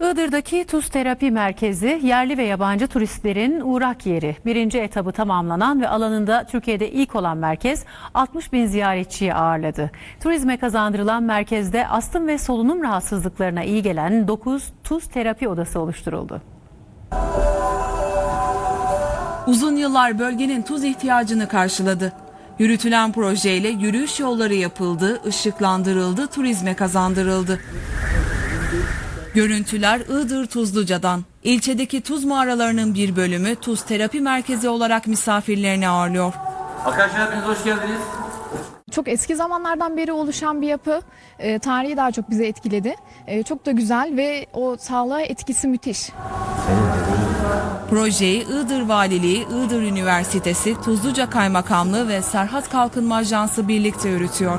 Iğdır'daki Tuz Terapi Merkezi yerli ve yabancı turistlerin uğrak yeri. Birinci etabı tamamlanan ve alanında Türkiye'de ilk olan merkez 60 bin ziyaretçiyi ağırladı. Turizme kazandırılan merkezde astım ve solunum rahatsızlıklarına iyi gelen 9 tuz terapi odası oluşturuldu. Uzun yıllar bölgenin tuz ihtiyacını karşıladı. Yürütülen projeyle yürüyüş yolları yapıldı, ışıklandırıldı, turizme kazandırıldı. Görüntüler Iğdır Tuzluca'dan. İlçedeki tuz mağaralarının bir bölümü tuz terapi merkezi olarak misafirlerini ağırlıyor. Arkadaşlar hepiniz hoş geldiniz. Çok eski zamanlardan beri oluşan bir yapı. E, tarihi daha çok bizi etkiledi. E, çok da güzel ve o sağlığa etkisi müthiş. Projeyi Iğdır Valiliği, Iğdır Üniversitesi, Tuzluca Kaymakamlığı ve Serhat Kalkınma Ajansı birlikte yürütüyor.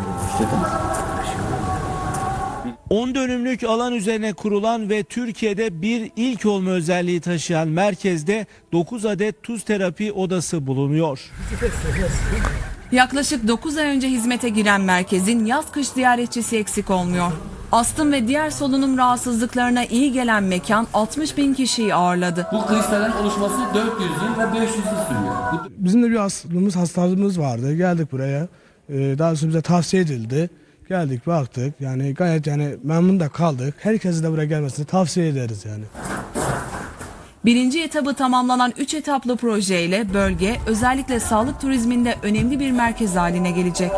10 dönümlük alan üzerine kurulan ve Türkiye'de bir ilk olma özelliği taşıyan merkezde 9 adet tuz terapi odası bulunuyor. Yaklaşık 9 ay önce hizmete giren merkezin yaz kış ziyaretçisi eksik olmuyor. Astım ve diğer solunum rahatsızlıklarına iyi gelen mekan 60 bin kişiyi ağırladı. Bu kristallerin oluşması 400 yıl ve 500 yıl sürüyor. Bizim de bir hastalığımız, hastalığımız vardı. Geldik buraya. Ee, daha sonra bize tavsiye edildi. Geldik baktık. Yani gayet yani memnun da kaldık. Herkese de buraya gelmesini tavsiye ederiz yani. Birinci etabı tamamlanan 3 etaplı projeyle bölge özellikle sağlık turizminde önemli bir merkez haline gelecek.